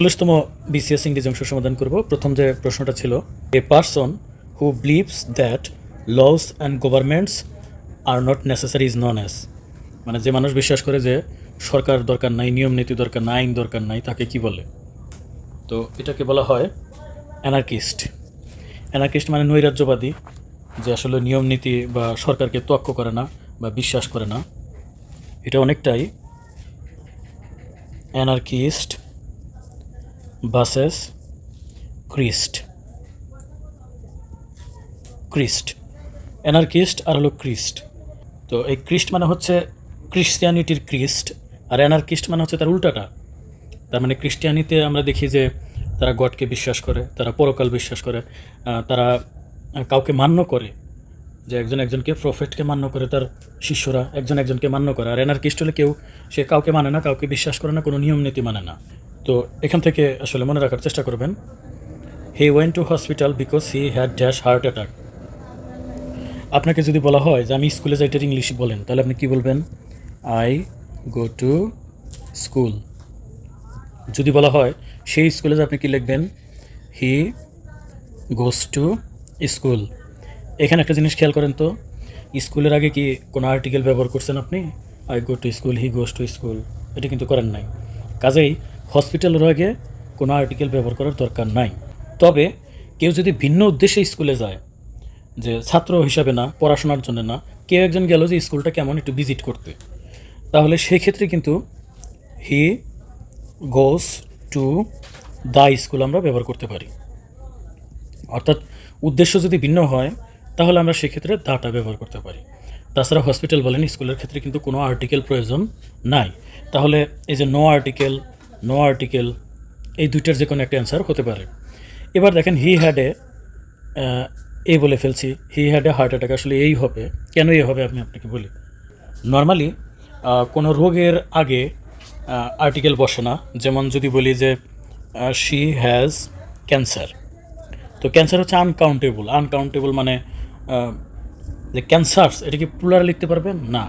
চল্লিশতম BCS ইংরেজি অংশ সমাধান করব। প্রথম যে প্রশ্নটা ছিল a person who believes that laws and governments are not necessary is known as মানে যে মানুষ বিশ্বাস করে যে সরকার দরকার নাই, নিয়ম নীতি দরকার নাই, আইন দরকার নাই, তাকে কি বলে? তো এটাকে বলা হয় অ্যানার্কিস্ট অ্যানার্কিস্ট মানে নৈরাজ্যবাদী, যে আসলে নিয়ম নীতি বা সরকারকে তোয়াক্ক করে না বা বিশ্বাস করে না। এটা অনেকটাই anarchist buses Christ. Christ. Anarchist আর হলো ক্রিস্ট। তো এই ক্রিস্ট মানে হচ্ছে ক্রিশ্চিয়ানিটির ক্রিস্ট আর অ্যানার্কিস্ট মানে হচ্ছে তার উল্টাটা। তার মানে ক্রিশ্চিয়ানিতে আমরা দেখি যে তারা গডকে বিশ্বাস করে, তারা পরকাল বিশ্বাস করে তারা কাউকে মান্য করে, যে একজন একজনকে প্রফেটকে মান্য করে তার শিষ্যরা একজন একজনকে মান্য করে। আর এনার্কিস্ট হলে কেউ, সে কাউকে মানে না, কাউকে বিশ্বাস করে না, কোনো নিয়ম নীতি মানে না। তো এখান থেকে আসলে মনে রাখার চেষ্টা করবেন। He went to hospital because he had dash heart attack আপনাকে যদি বলা হয় যে আমি স্কুলে যাই ইংলিশ বলেন, তাহলে আপনি কি বলবেন? আই গো টু স্কুল যদি বলা হয় সেই স্কুলে আপনি কি লিখবেন? হি গোস টু স্কুল এখানে একটা জিনিস খেয়াল করেন তো, স্কুলের আগে কি কোনো আর্টিকেল ব্যবহার করছেন আপনি? I go to school he goes to school এটা কিন্তু করেন নাই। কাজেই হসপিটালের আগে কোনো আর্টিকেল ব্যবহার করার দরকার নাই। তবে কেউ যদি ভিন্ন উদ্দেশ্যে স্কুলে যায়, যে ছাত্র হিসাবে না, পড়াশোনার জন্য না, কেউ একজন গেল যে স্কুলটা কেমন একটু ভিজিট করতে, তাহলে সেক্ষেত্রে কিন্তু হি গোস টু দা স্কুল আমরা ব্যবহার করতে পারি। অর্থাৎ উদ্দেশ্য যদি ভিন্ন হয়, তাহলে আমরা সেক্ষেত্রে দাটা ব্যবহার করতে পারি। তাছাড়া হসপিটাল বলেন, স্কুলের ক্ষেত্রে কিন্তু কোনো আর্টিকেল প্রয়োজন নাই। তাহলে এই যে নো আর্টিকেল নো আর্টিকেল এই দুইটার যে কোনো একটা অ্যান্সার হতে পারে। এবার দেখেন হি হ্যাড এ এই বলে ফেলছি। He had a heart attack আসলে এই হবে। কেন এই হবে আমি আপনাকে বলি। নর্মালি কোনো রোগের আগে আর্টিকেল বসে না। যেমন যদি বলি যে শি হ্যাজ ক্যান্সার তো ক্যান্সার হচ্ছে আনকাউন্টেবল আনকাউন্টেবল মানে যে ক্যান্সার্স এটা কি প্লুরাল লিখতে পারবেন? না।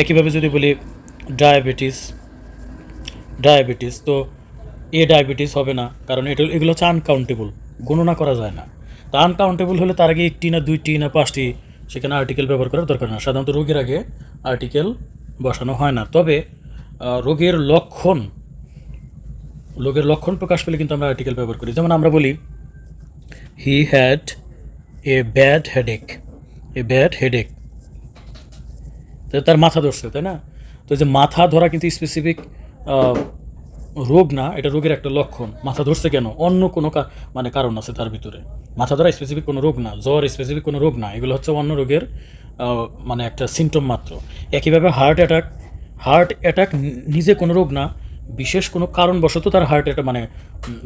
একইভাবে যদি বলি ডায়াবেটিস ডায়াবেটিস, তো এ ডায়াবেটিস হবে না, কারণ এটা, এগুলো হচ্ছে আনকাউন্টেবল গণনা করা যায় না। তা আনকাউন্টেবল হলে তার আগে একটি না দুইটি না পাঁচটি, সেখানে আর্টিকেল ব্যবহার করার দরকার না। সাধারণত রোগের আগে আর্টিকেল বসানো হয় না। তবে রোগের লক্ষণ রোগের লক্ষণ প্রকাশ পেলে কিন্তু আমরা আর্টিকেল ব্যবহার করি। যেমন আমরা বলি he had a bad headache a bad headache তার মাথা ধরছে, তাই না? তো যে মাথা ধরা কিন্তু স্পেসিফিক রোগ না, এটা রোগের একটা লক্ষণ। মাথা ধরছে কেন? অন্য কোনো মানে কারণ আছে তার ভিতরে। মাথা ধরা স্পেসিফিক কোনো রোগ না, জ্বর স্পেসিফিক কোনো রোগ না, এগুলো হচ্ছে অন্য রোগের মানে একটা সিমটম মাত্র। একইভাবে হার্ট অ্যাটাক হার্ট অ্যাটাক নিজে কোনো রোগ না, বিশেষ কোনো কারণবশত তার হার্ট অ্যাটাক মানে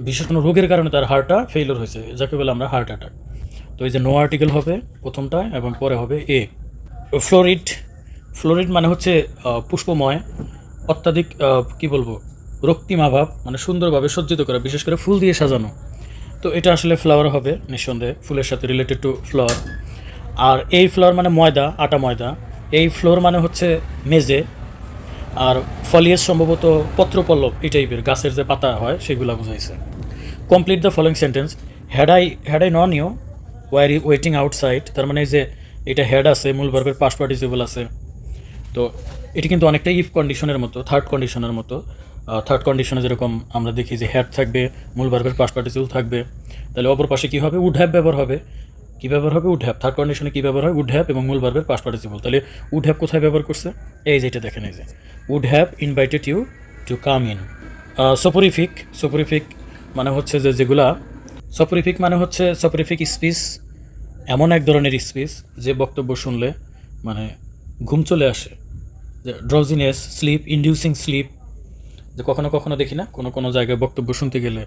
বিশেষ কোনো রোগের কারণে তার হার্টটা ফেইলর হয়েছে, যাকে বলে আমরা হার্ট অ্যাটাক তো এই যে নো আর্টিকেল হবে প্রথমটা এবং পরে হবে এ ফ্লোরিড ফ্লোরিড মানে হচ্ছে পুষ্পময় অত্যাধিক কি বলব রক্তিমাভাব মানে সুন্দরভাবে সজ্জিত করা, বিশেষ করে ফুল দিয়ে সাজানো। তো এটা আসলে ফ্লাওয়ার হবে নিঃসন্দেহে, ফুলের সাথে রিলেটেড টু ফ্লাওয়ার আর এই ফ্লাওয়ার মানে ময়দা, আটা ময়দা। এই ফ্লোর মানে হচ্ছে মেজে। আর ফলিয়াস সম্ভবত পত্রপল্লব, এই টাইপের গাছের যে পাতা হয়, সেগুলো বুঝাইছে। Complete the following sentence had I had I known you were waiting outside তার মানে যে, এটা হেড আছে, মূল ভার্বের পাস্ট পার্টিসিপল আছে। তো এটি কিন্তু অনেকটা ইফ কন্ডিশনের মতো থার্ড কন্ডিশনের মতো। থার্ড কন্ডিশনে যেরকম আমরা দেখি যে হ্যাড থাকবে, মূল ভার্বের পাস্ট পার্টিসিপল থাকবে, তাহলে অপর পাশে কী হবে? উড হ্যাভ ব্যবহার হবে। কী ব্যবহার হবে? উড হ্যাভ থার্ড কন্ডিশনে কী ব্যবহার হয়? উড হ্যাভ এবং মূল ভার্বের পাস্ট পার্টিসিপল তাহলে উড হ্যাভ কোথায় ব্যবহার করছে? এই যে এটা দেখেন, এই যে। Would have invited you to come in soporific soporific মানে হচ্ছে যে যেগুলা সপরিফিক মানে হচ্ছে সপরিফিক স্পিচ এমন এক ধরনের স্পিচ যে বক্তব্য শুনলে মানে ঘুম চলে আসে। ড্রজিনেস স্লিপ ইন্ডিউসিং স্লিপ যে কখনো কখনো দেখি না, কোনো কোনো জায়গায় বক্তব্য শুনতে গেলে,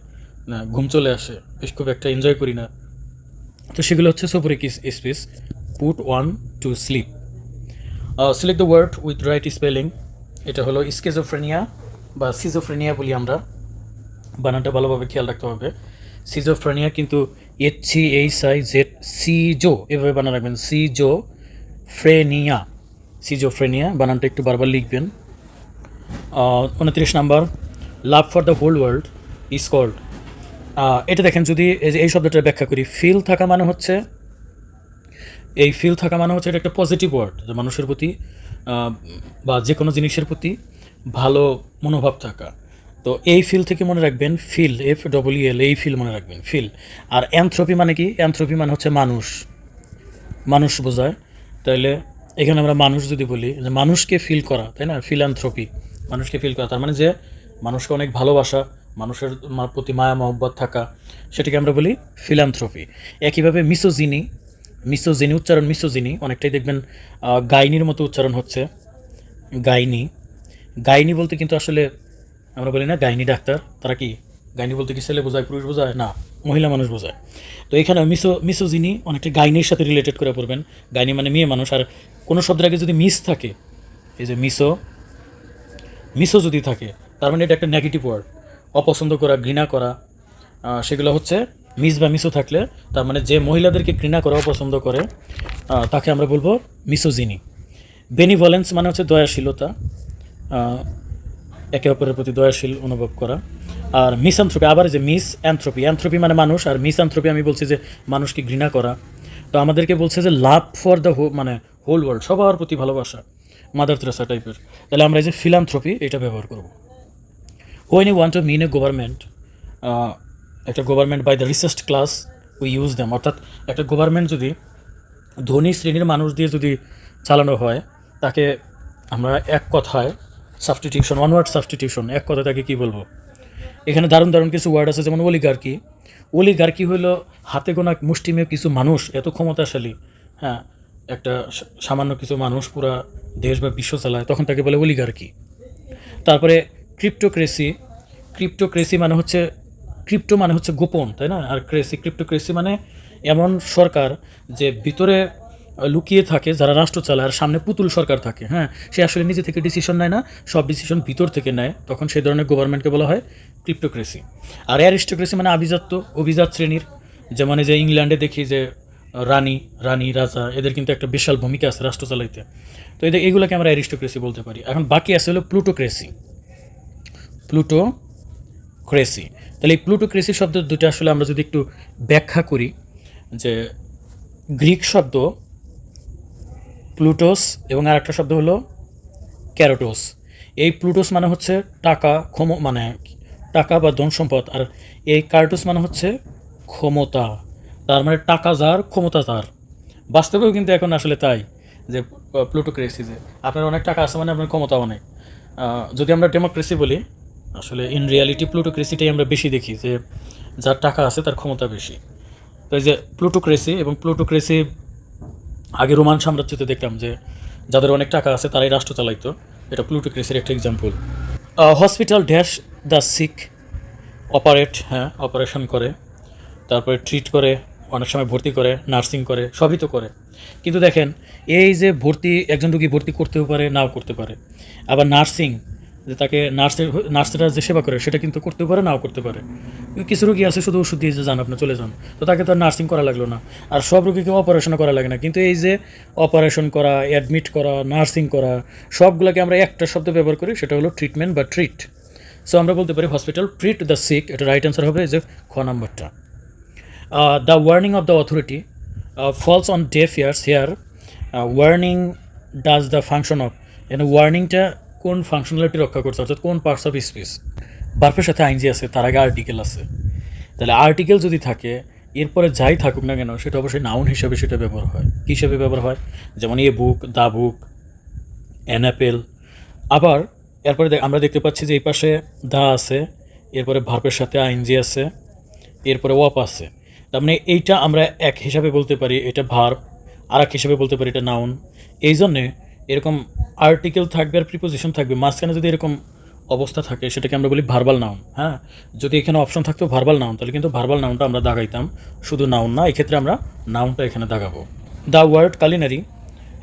না, ঘুম চলে আসে, বেশ খুব একটা এনজয় করি না। তো সেগুলো হচ্ছে soporific speech put one to sleep select the word with right spelling এটা হলো স্কেজোফ্রেনিয়া বা সিজোফ্রেনিয়া বলি আমরা। বানানটা ভালোভাবে খেয়াল রাখতে হবে। সিজোফ্রেনিয়া কিন্তু H C H I Z সিজো এভাবে বানান রাখবেন সিজো ফ্রেনিয়া সিজোফ্রেনিয়া বানানটা একটু বারবার লিখবেন। উনত্রিশ number love for the whole world is called এটা দেখেন, যদি এই শব্দটার ব্যাখ্যা করি ফিল থাকা মানে হচ্ছে, এই ফিল থাকা মানে হচ্ছে এটা একটা পজিটিভ ওয়ার্ড যে মানুষের প্রতি বা যে কোনো জিনিসের প্রতি ভালো মনোভাব থাকা। তো এই ফিল থেকে মনে রাখবেন ফিল এফ ডবল এল এই ফিল মনে রাখবেন ফিল আর অ্যান্থ্রপি মানে কি? অ্যান্থ্রপি মানে হচ্ছে মানুষ। মানুষ বোঝায়। তাইলে এখানে আমরা মানুষ যদি বলি, যে মানুষকে ফিল করা, তাই না? ফিলান্থ্রপি মানুষকে ফিল করা, তার মানে যে মানুষকে অনেক ভালোবাসা, মানুষের প্রতি মায়া, মহব্বত থাকা, সেটাকে আমরা বলি ফিলান্থ্রপি একইভাবে মিসোজিনি মিসোজিনি উচ্চারণ মিসোজিনি অনেকটাই দেখবেন গাইনির মতো উচ্চারণ হচ্ছে। গাইনি। গাইনি বলতে কিন্তু আসলে আমরা বলি না গাইনি ডাক্তার, তারা কি? গাইনি বলতে কি ছেলে বোঝায়, পুরুষ বোঝায়? না। মহিলা মানুষ বোঝায়। তো এখানে মিসো, মিসোজিনি অনেকটা গাইনির সাথে রিলেটেড করে পড়বেন। গাইনি মানে মেয়ে মানুষ। আর কোনো শব্দের আগে যদি মিস থাকে, এই যে মিসো মিসো যদি থাকে, তার মানে এটা একটা নেগেটিভ ওয়ার্ড অপছন্দ করা, ঘৃণা করা সেগুলো হচ্ছে মিস বা মিসো থাকলে, তার মানে যে মহিলাদেরকে ঘৃণা করা, অপছন্দ করে তাকে আমরা বলব মিসোজিনি। বেনিভলেন্স মানে হচ্ছে দয়াশীলতা একে অপরের প্রতি দয়াশীল অনুভব করা। আর মিসঅ্যান্থ্রপি আবার যে মিস অ্যান্থ্রপি অ্যান্থ্রপি মানে মানুষ, আর মিস অ্যান্থ্রপি আমি বলছি যে মানুষকে ঘৃণা করা। তো আমাদেরকে বলছে যে লাভ ফর দ্য হো মানে হোল ওয়ার্ল্ড সবার প্রতি ভালোবাসা মাদার তেরেসা টাইপের তাহলে আমরা এই যে ফিলান্থ্রপি এটা ব্যবহার করব। When you want to mean a government একটা government by the research class we use them অর্থাৎ একটা গভর্নমেন্ট যদি ধনী শ্রেণির মানুষ দিয়ে যদি চালানো হয়, তাকে আমরা এক কথায় সাবস্টিটিউশন ওয়ান ওয়ার্ড সাবস্টিটিউশন এক কথায় তাকে কী বলব? এখানে দারুণ দারুণ কিছু ওয়ার্ড আছে, যেমন অলিগার্কি অলিগার্কি হলো হাতে গোনা মুষ্টিমেয় কিছু মানুষ, এত ক্ষমতাশালী। হ্যাঁ একটা সামান্য কিছু মানুষ পুরা দেশ বা বিশ্ব চালায়, তখন তাকে বলে অলিগার্কি তারপরে ক্রিপ্টোক্রেসি ক্রিপ্টোক্রেসি মানে হচ্ছে ক্রিপ্টো মানে হচ্ছে গোপন, তাই না? আর ক্রেসি ক্রিপ্টোক্রেসি মানে এমন সরকার যে ভিতরে লুকিয়ে থাকে, যারা রাষ্ট্র চালায় আর সামনে পুতুল সরকার থাকে হ্যাঁ? সে আসলে নিজে থেকে ডিসিশন নেয় না, সব ডিসিশন ভিতর থেকে নেয়। তখন সেই ধরনের গভর্নমেন্টকে বলা হয় ক্রিপ্টোক্রেসি আর অ্যারিস্টোক্রেসি মানে আভিজাত্য, অভিজাত শ্রেণির। যেমন যে ইংল্যান্ডে দেখি যে রানী রানী, রাজা, এদের কিন্তু একটা বিশাল ভূমিকা আছে রাষ্ট্র চালাইতে। তো এদের, এগুলোকে আমরা অ্যারিস্টোক্রেসি বলতে পারি। এখন বাকি আছে হলো প্লুটোক্রেসি প্লুটো ক্রেসি তাহলে এই প্লুটোক্রেসি শব্দ দুটো আসলে আমরা যদি একটু ব্যাখ্যা করি, যে গ্রিক শব্দ প্লুটোস এবং আর একটা শব্দ হলো ক্যারোটোস। এই প্লুটোস মানে হচ্ছে টাকা, ক্ষম মানে টাকা বা ধন সম্পদ। আর এই কার্টোস মানে হচ্ছে ক্ষমতা। তার মানে টাকা যার, ক্ষমতা তার। বাস্তবেও কিন্তু এখন আসলে তাই যে প্লুটোক্রেসি যে আপনার অনেক টাকা আছে মানে আপনার ক্ষমতা অনেক যদি আমরা ডেমোক্রেসি বলি, আসলে ইন রিয়ালিটি প্লুটোক্রেসিটাই আমরা বেশি দেখি যে, যার টাকা আছে তার ক্ষমতা বেশি। তো এই যে প্লুটোক্রেসি এবং প্লুটোক্রেসি আগে রোমান সাম্রাজ্যতে দেখতাম যে যাদের অনেক টাকা আছে তারাই রাষ্ট্র চালাইতো। এটা প্লুটোক্রেসির একটা example hospital dash the sick operate হ্যাঁ অপারেশন করে, তারপরে ট্রিট করে, অনেক সময় ভর্তি করে নার্সিং করে, সবই তো করে। কিন্তু দেখেন, এই যে ভর্তি, একজন রুগী ভর্তি করতেও পারে, নাও করতে পারে। আবার নার্সিং যে তাকে নার্সের নার্সেরা যে সেবা করে সেটা কিন্তু করতে পারে নাও করতে পারে। কিছু রুগী আছে শুধু ওষুধ দিয়ে যে যান আপনি চলে যান। তো তাকে তো নার্সিং করা লাগল না। আর সব রুগীকে অপারেশন করা লাগে না। কিন্তু এই যে অপারেশন করা অ্যাডমিট করা নার্সিং করা সবগুলোকে আমরা একটা শব্দ ব্যবহার করি সেটা হলো ট্রিটমেন্ট বা ট্রিট সো আমরা বলতে পারি হসপিটাল ট্রিট দ্য সিক এটা রাইট অ্যান্সার হবে যে খ নাম্বারটা। of the authority uh, falls on deaf ears here uh, warning does the function of এখানে ওয়ার্নিংটা কোন ফাংশনালিটি রক্ষা করছে, অর্থাৎ কোন পার্টস অফ স্পিচ বার্ফের সাথে আইনজি আছে, তার আগে আর্টিকেল আছে। তাহলে আর্টিকেল যদি থাকে, এরপরে যাই থাকুক না কেন, সেটা অবশ্যই নাউন হিসাবে সেটা ব্যবহার হয়। কী হিসাবে ব্যবহার হয়? যেমন এ বুক দা বুক অ্যানাপেল আবার, এরপরে আমরা দেখতে পাচ্ছি যে এই পাশে দা আছে, এরপরে ভার্পের সাথে আইনজি আছে, এরপরে ওয়াপ আছে। তার মানে এইটা আমরা এক হিসাবে বলতে পারি, এটা ভার্ব আর এক হিসাবে বলতে পারি, এটা নাউন এই জন্যে এরকম আর্টিকেল থাকবে আর প্রিপোজিশন থাকবে, মাঝখানে যদি এরকম অবস্থা থাকে, সেটাকে আমরা বলি ভার্বাল নাউন হ্যাঁ? যদি এখানে অপশন থাকতো ভার্বাল নাউন তাহলে কিন্তু ভার্বাল নাউনটা আমরা দাগাইতাম। শুধু নাউন না, এক্ষেত্রে আমরা নাউনটা এখানে দাগাবো। দ্য ওয়ার্ড কালিনারি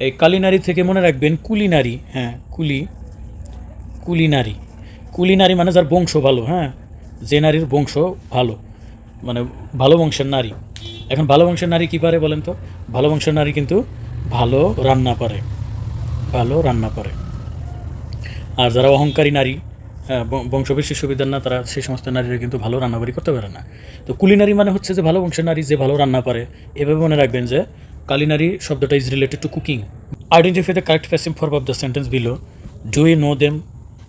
এই কালিনারি থেকে মনে রাখবেন কুলিনারি হ্যাঁ কুলি কুলিনারি কুলিনারি মানে যার বংশ ভালো হ্যাঁ? যে নারীর বংশ ভালো মানে ভালো বংশের নারী। এখন ভালো বংশের নারী কী পারে বলেন তো? ভালো বংশের নারী কিন্তু ভালো রান্না পারে। ভালো রান্না করে। আর যারা অহংকারী নারী হ্যাঁ ব- বংশবেশী সুবিধার না, তারা সেই সমস্ত নারীরা কিন্তু ভালো রান্নাবাড়ি করতে পারে না। তো কুলিনারি মানে হচ্ছে যে ভালো বংশের নারী যে ভালো রান্না পারে। এভাবে মনে রাখবেন যে কালিনারি শব্দটা is related to cooking identify the correct passive form of the sentence below do you know them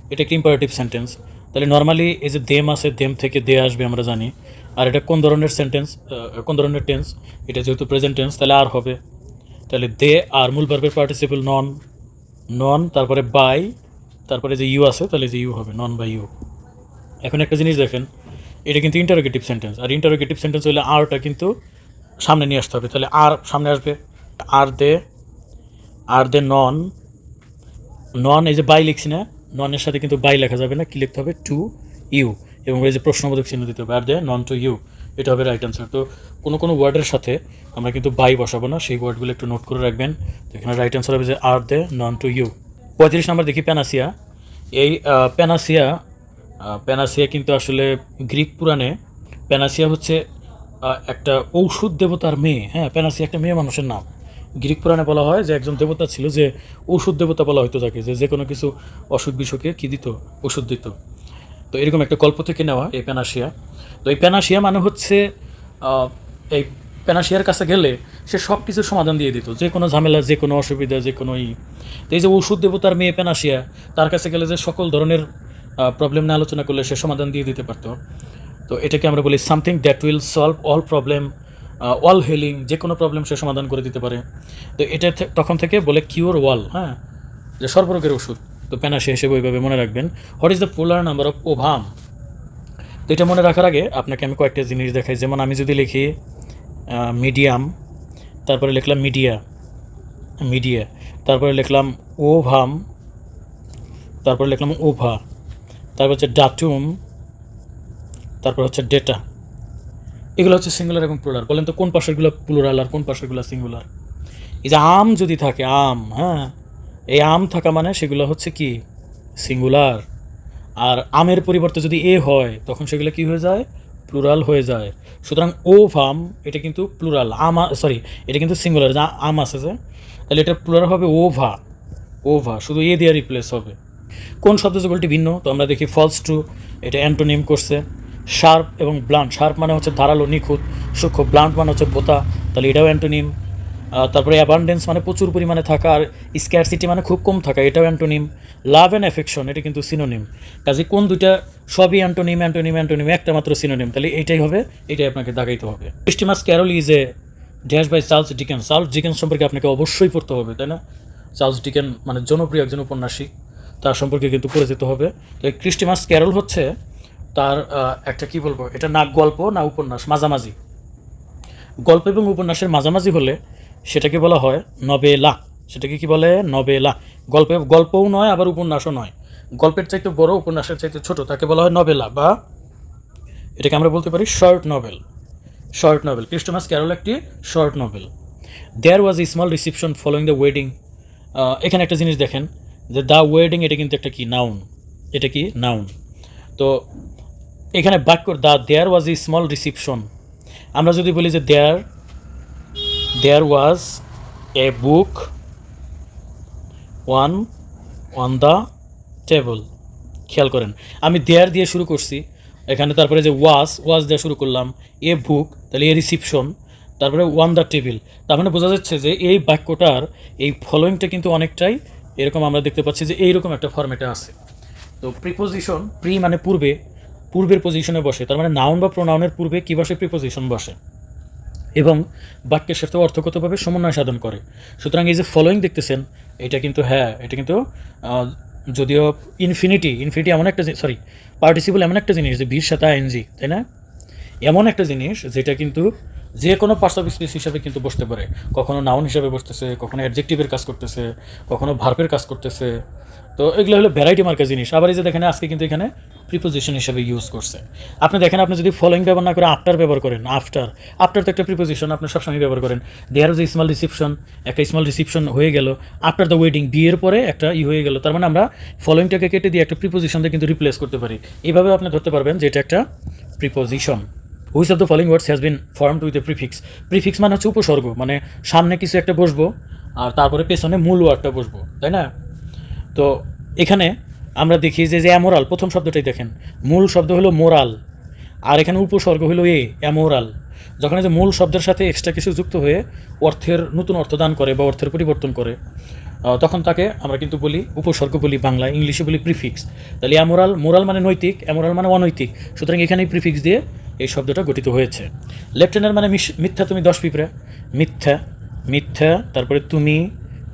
এটা একটা ইম্পারেটিভ সেন্টেন্স তাহলে নর্মালি এই যে দেম আছে দেম থেকে দে আসবে আমরা জানি। আর এটা কোন ধরনের সেন্টেন্স কোন ধরনের টেন্স এটা যেহেতু প্রেজেন্ট টেন্স তাহলে আর হবে। তাহলে দে আর মূল ভার্বের পার্টিসিপল নন নন তারপরে বাই তারপরে যে ইউ আছে, তাহলে যে ইউ হবে নন বাই ইউ এখন একটা জিনিস দেখেন, এটা কিন্তু ইন্টারোগেটিভ সেন্টেন্স আর ইন্টারোগেটিভ সেন্টেন্স হলে আরটা কিন্তু সামনে নিয়ে আসতে হবে। তাহলে আর সামনে আসবে আর দে আর দে নন নন এই যে বাই লিখছি না ননের সাথে কিন্তু বাই লেখা যাবে না, কি লিখতে হবে? টু ইউ এবং এই যে প্রশ্নবোধক চিহ্ন দিতে হবে আর দে নন টু ইউ এটা হবে রাইট অ্যান্সার তো কোনো কোনো ওয়ার্ডের সাথে আমরা কিন্তু বাই বসাবো না, সেই ওয়ার্ডগুলো একটু নোট করে রাখবেন। তো এখানে রাইট অ্যান্সার হবে যে আর দে নন টু ইউ পঁয়ত্রিশ নম্বর দেখি প্যানাসিয়া এই প্যানাসিয়া প্যানাসিয়া কিন্তু আসলে গ্রিক পুরাণে প্যানাসিয়া হচ্ছে একটা ঔষধ দেবতার মেয়ে। হ্যাঁ প্যানাসিয়া একটা মেয়ে মানুষের নাম। গ্রিক পুরাণে বলা হয় যে একজন দেবতা ছিল যে ঔষধ দেবতা বলা হতো তাকে, যে যে কোনো কিছু অসুখ বিসুখে কী দিত? ওষুধ দিত। তো এরকম একটা গল্প থেকে নেওয়া এই প্যানাসিয়া তো এই প্যানাসিয়া মানে হচ্ছে এই প্যানাসিয়ার কাছে গেলে সে সব কিছুর সমাধান দিয়ে দিত। যে কোনো ঝামেলা, যে কোনো অসুবিধা, যে কোনো ই। এই যে ওষুধ দেবতার মেয়ে প্যানাসিয়া তার কাছে গেলে যে সকল ধরনের প্রবলেম নিয়ে আলোচনা করলে সে সমাধান দিয়ে দিতে পারতো। তো এটাকে আমরা বলি something that will solve all problem all healing যে কোনো প্রবলেম সে সমাধান করে দিতে পারে। তো এটা তখন থেকে বলে কিওর ওয়াল হ্যাঁ? যে সর্বরোগের ওষুধ। তো প্যানাসিয়া হিসেবে ওইভাবে মনে রাখবেন। What is the polar number of ovum তো এটা মনে রাখার আগে আপনাকে আমি কয়েকটা জিনিস দেখাই। যেমন আমি যদি লিখি মিডিয়াম তারপরে লিখলাম মিডিয়া মিডিয়া তারপরে লিখলাম ওভাম তারপরে লিখলাম ওভা তারপর হচ্ছে ডাটুম তারপর হচ্ছে ডেটা এগুলো হচ্ছে সিঙ্গুলার এবং প্লুরাল বলেন তো কোন পাশেরগুলো প্লুরাল আর কোন পাশেরগুলো সিঙ্গুলার এই যে আম যদি থাকে, আম হ্যাঁ? এই আম থাকা মানে সেগুলো হচ্ছে কি? সিঙ্গুলার আর আমের পরিবর্তে যদি এ হয়, তখন সেগুলো কি হয়ে যায়? প্লুরাল হয়ে যায়। সুতরাং ও ফার্ম এটা কিন্তু প্লুরাল আম সরি এটা কিন্তু সিঙ্গুলার যা আম আছে যে, তাহলে এটা প্লুরাল হবে ওভা ওভা শুধু এ দিয়ে রিপ্লেস হবে। কোন শব্দ যুগলটি ভিন্ন? তো আমরা দেখি ফলস ট্রু এটা অ্যান্টোনিম করছে। শার্প এবং ব্লান্ট শার্প মানে হচ্ছে ধারালো, নিখুঁত। সূক্ষ্ম ব্লান্ট মানে হচ্ছে বোতা, তাহলে এটাও অ্যান্টোনিম তারপরে অ্যাবান্ডেন্স মানে প্রচুর পরিমাণে থাকা আর স্ক্যারসিটি মানে খুব কম থাকা, এটাও অ্যান্টোনিম। লাভ অ্যান্ড অ্যাফেকশন এটা কিন্তু সিনোনিম কাজে কোন দুইটা, সবই অ্যান্টোনিম অ্যান্টোনিম অ্যান্টোনিম, একটা মাত্র সিনোনিম তাহলে এটাই হবে, এটাই আপনাকে দাগাইতে হবে। Christmas carol is a dash by Charles Dicken Charles Dicken সম্পর্কে আপনাকে অবশ্যই পড়তে হবে, তাই না? চার্লস ডিকেন মানে জনপ্রিয় একজন উপন্যাসিক তার সম্পর্কে কিন্তু পড়ে যেতে হবে। তো এই ক্রিস্টিমাস ক্যারল হচ্ছে তার একটা কি বলব? এটা না গল্প, না উপন্যাস, মাঝামাঝি। গল্প এবং উপন্যাসের মাঝামাঝি হলে সেটাকে বলা হয় নবেলা। সেটাকে কি বলে? নবেলা। গল্পে, গল্পও নয়, আবার উপন্যাসও নয়। গল্পের চাইতে বড়, উপন্যাসের চাইতে ছোট, তাকে বলা হয় নবেলা বা এটাকে আমরা বলতে পারি short novel. Short novel. Christmas carol একটি short novel. There was a small reception following the wedding এখানে একটা জিনিস দেখেন, যে দ্য ওয়েডিং এটা কিন্তু একটা কি? নাউন এটা কি? নাউন তো এখানে বাক্য the there was a small reception আমরা যদি বলি যে there there was a book one on the table খেয়াল করেন। আমি দেয়ার দিয়ে শুরু করছি। এখানে তারপরে যে ওয়াজ ওয়াজ দিয়ে শুরু করলাম। এ বুক তাহলে এ রিসিপশন তারপরে ওয়ান দ্য টেবিল তার মানে বোঝা যাচ্ছে যে এই বাক্যটার এই ফলোয়িংটা কিন্তু অনেকটাই এরকম আমরা দেখতে পাচ্ছি যে এইরকম একটা ফর্মেটে আছে। তো প্রিপোজিশন প্রি মানে পূর্বে, পূর্বের পজিশনে বসে। তার মানে নাউন বা প্রোনাউনের পূর্বে কী বসে? প্রিপোজিশন বসে। এবং বাক্যের সাথে অর্থগতভাবে সমন্বয় সাধন করে। সুতরাং এই যে ফলোয়িং দেখতেছেন, এটা কিন্তু হ্যাঁ এটা কিন্তু যদিও ইনফিনিটি ইনফিনিটি এমন একটা সরি পার্টিসিপল এমন একটা জিনিস যে ভির সাথে আইএনজি তাই না? এমন একটা জিনিস যেটা কিন্তু যে কোনো পার্টস অফ স্পেস হিসাবে কিন্তু বসতে পারে। কখনো নাউন হিসাবে বসতেছে, কখনো অ্যাডজেক্টিভের কাজ করতেছে, কখনো ভার্পের কাজ করতেছে তো এগুলো হলো ভ্যারাইটি মার্কা জিনিস। আবার এই যে দেখেন, আজকে কিন্তু এখানে প্রিপোজিশন হিসাবে ইউজ করছে। আপনি দেখেন, আপনি যদি ফলোয়িং ব্যবহার না করে আফটার ব্যবহার করেন আফটার আফটার তো একটা প্রিপোজিশন আপনি সবসময় ব্যবহার করেন। দেয়ার যে স্মল রিসিপশন একটা স্মল রিসিপশন হয়ে গেল। আফটার দ্য ওয়েডিং বিয়ের পরে একটা ই হয়ে গেল। তার মানে আমরা ফলোয়িংটাকে কেটে দিয়ে একটা প্রিপোজিশন দিয়ে কিন্তু রিপ্লেস করতে পারি। এইভাবে আপনি ধরতে পারবেন যে এটা একটা preposition which of the following words has been formed with a prefix prefix মানে হচ্ছে উপসর্গ মানে সামনে কিছু একটা বসবো, আর তারপরে পেছনে মূল ওয়ার্ডটা বসবো, তাই না? তো এখানে আমরা দেখি যে যে অ্যামোরাল প্রথম শব্দটাই দেখেন। মূল শব্দ হলো মোরাল, আর এখানে উপসর্গ হলো এ অ্যামোরাল যখন যে মূল শব্দের সাথে এক্সট্রা কিছু যুক্ত হয়ে অর্থের নতুন অর্থ দান করে বা অর্থের পরিবর্তন করে তখন তাকে আমরা কিন্তু বলি, উপসর্গ বলি বাংলা, ইংলিশে বলি প্রিফিক্স তাহলে অ্যামোরাল মোরাল মানে নৈতিক অ্যামোরাল মানে অনৈতিক। সুতরাং এখানেই প্রিফিক্স দিয়ে এই শব্দটা গঠিত হয়েছে। লেফটেন্যান্ট মানে মিথ্যা তুমি দশ পিঁপড়া। মিথ্যা মিথ্যা, তারপরে তুমি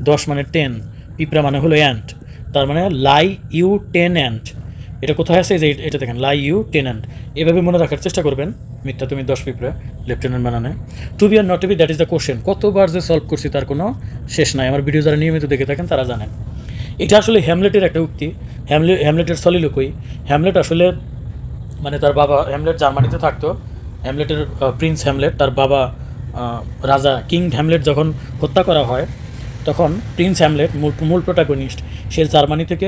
দশ মানে টেন পিঁপড়া মানে হলো অ্যান্ট তার মানে লাই ইউ টেন অ্যান্ট এটা কোথায় আছে? যে এটা দেখেন, লাই ইউ টেন্যান্ট এভাবে মনে রাখার চেষ্টা করবেন। মিথ্যা তুমি দশ পিঁপড়া, lieutenant বানানে। To be or not be that is the question কতবার যে সলভ করছি তার কোনো শেষ নাই। আমার ভিডিও যারা নিয়মিত দেখে থাকেন তারা জানেন। এটা আসলে হ্যামলেটের একটা উক্তি। হ্যামলে হ্যামলেটের সলিলোকই। হ্যামলেট আসলে মানে তার বাবা হ্যামলেট জার্মানিতে থাকতো। হ্যামলেটের প্রিন্স হ্যামলেট তার বাবা রাজা কিং হ্যামলেট যখন হত্যা করা হয় তখন প্রিন্স হ্যামলেট মূল মূল প্রোটাগনিস্ট, সে জার্মানি থেকে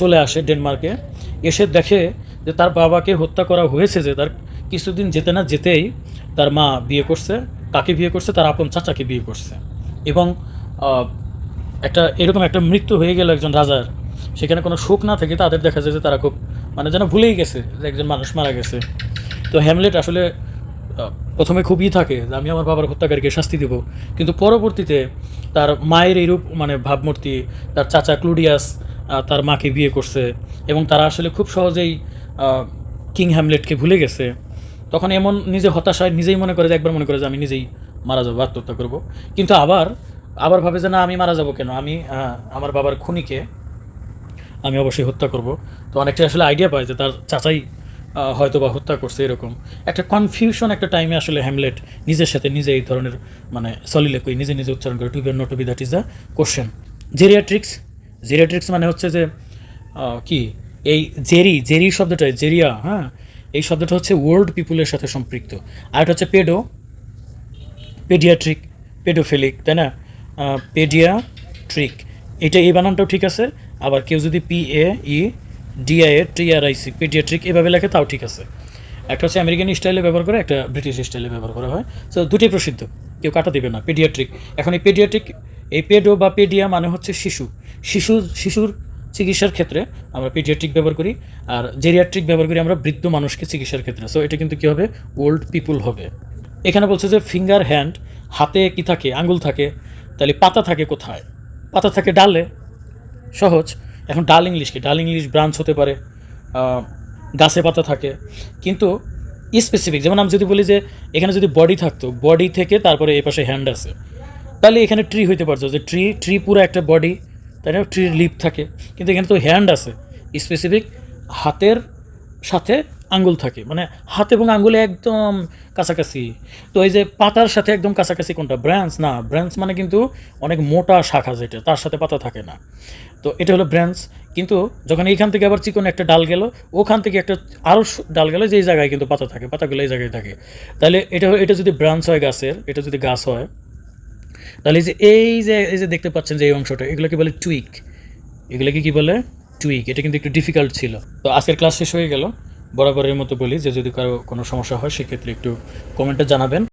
চলে আসে ডেনমার্কে। এসে দেখে যে তার বাবাকে হত্যা করা হয়েছে যে তার কিছুদিন যেতে না যেতেই তার মা বিয়ে করছে, কাকে বিয়ে করছে, তার আপন চাচাকে বিয়ে করছে। এবং একটা এরকম একটা মৃত্যু হয়ে গেল একজন রাজার। সেখানে কোনো শোক না থেকে তাদের দেখা যায় যে তারা খুব মানে যেন ভুলেই গেছে যে একজন মানুষ মারা গেছে। তো হ্যামলেট আসলে প্রথমে খুবই থাকে যে আমি আমার বাবার হত্যাকারীকে শাস্তি দেব। কিন্তু পরবর্তীতে তার মায়ের এইরূপ মানে ভাবমূর্তি, তার চাচা ক্লুডিয়াস তার মাকে বিয়ে করছে এবং তারা আসলে খুব সহজেই কিং হ্যামলেটকে ভুলে গেছে। তখন এমন নিজে হতাশায় নিজেই মনে করে যে, একবার মনে করে যে আমি নিজেই মারা যাব, আত্মহত্যা করব। কিন্তু আবার আবার ভাবে যে, না, আমি মারা যাব কেন? আমি আমার বাবার খুনিকে আমি অবশ্যই হত্যা করব। তো অনেকটা আসলে আইডিয়া পায় যে তার চাচাই হয়তো বা হত্যা করছে এরকম। একটা কনফিউশন একটা টাইমে আসলে হ্যামলেট নিজের সাথে নিজে এই ধরনের মানে সলিলেকুই নিজে নিজে উচ্চারণ করে to be not to be that is the question geriatrics geriatrics মানে হচ্ছে যে কি? এই জেরি জেরি শব্দটা জেরিয়া হ্যাঁ? এই শব্দটা হচ্ছে ওল্ড পিপুলের সাথে সম্পৃক্ত। আর এটা হচ্ছে পেডো পেডিয়াট্রিক পেডোফিলিক তাই না? পেডিয়াট্রিক এটা এই বানানটাও ঠিক আছে, আবার কেউ যদি P A E D I A T R I C paediatric এভাবে লেখে তাও ঠিক আছে। একটা হচ্ছে আমেরিকান স্টাইলে ব্যবহার করে, একটা ব্রিটিশ স্টাইলে ব্যবহার করা হয়। সো দুটোই প্রসিদ্ধ। কেউ কাটা দেবে না পেডিয়াট্রিক এখন এই পেডিয়াট্রিক এই পেডো বা পেডিয়া মানে হচ্ছে শিশু। শিশু, শিশুর চিকিৎসার ক্ষেত্রে আমরা পেডিয়াট্রিক ব্যবহার করি, আর জেরিয়াট্রিক ব্যবহার করি আমরা বৃদ্ধ মানুষকে চিকিৎসার ক্ষেত্রে। সো এটা কিন্তু কী হবে? ওল্ড পিপুল হবে। এখানে বলছে যে ফিঙ্গার হ্যান্ড হাতে কি থাকে? আঙ্গুল থাকে। তাহলে পাতা থাকে কোথায়? পাতা থাকে ডালে। সহজ। এখন ডাল ইংলিশ কি? ডাল ইংলিশ ব্রাঞ্চ হতে পারে গাছে পাতা থাকে। কিন্তু স্পেসিফিক যেমন আমি যদি বলি যে এখানে যদি বডি থাকতো বডি থেকে তারপরে এ পাশে হ্যান্ড আছে, তাহলে এখানে ট্রি হইতে পারতো যে ট্রি ট্রি পুরো একটা বডি তাই না? ট্রির লিপ থাকে। কিন্তু এখানে তো হ্যান্ড আছে। স্পেসিফিক হাতের সাথে আঙ্গুল থাকে মানে হাত এবং আঙ্গুলে একদম কাছাকাছি। তো এই যে পাতার সাথে একদম কাছাকাছি কোনটা? ব্রাঞ্চ? না, ব্রাঞ্চ মানে কিন্তু অনেক মোটা শাখা যেটা, তার সাথে পাতা থাকে না। তো এটা হলো ব্রাঞ্চ। কিন্তু যখন এইখান থেকে আবার চিকন একটা ডাল গেল, ওখান থেকে একটা আরও ডাল গেল, যে এই জায়গায় কিন্তু পাতা থাকে, পাতাগুলো এই জায়গায় থাকে। তাহলে এটা এটা যদি ব্রাঞ্চ হয় গাছের, এটা যদি গাছ হয়, তাহলে যে এই যে এই যে দেখতে পাচ্ছেন যে এই অংশটা, এগুলোকে বলে টুইক এগুলোকে কী বলে? টুইক এটা কিন্তু একটু ডিফিকাল্ট ছিল। তো আজকের ক্লাস শেষ হয়ে গেল। বরাবরের মতো বলি যে যদি কারও কোনো সমস্যা হয় সেক্ষেত্রে একটু কমেন্টে জানাবেন।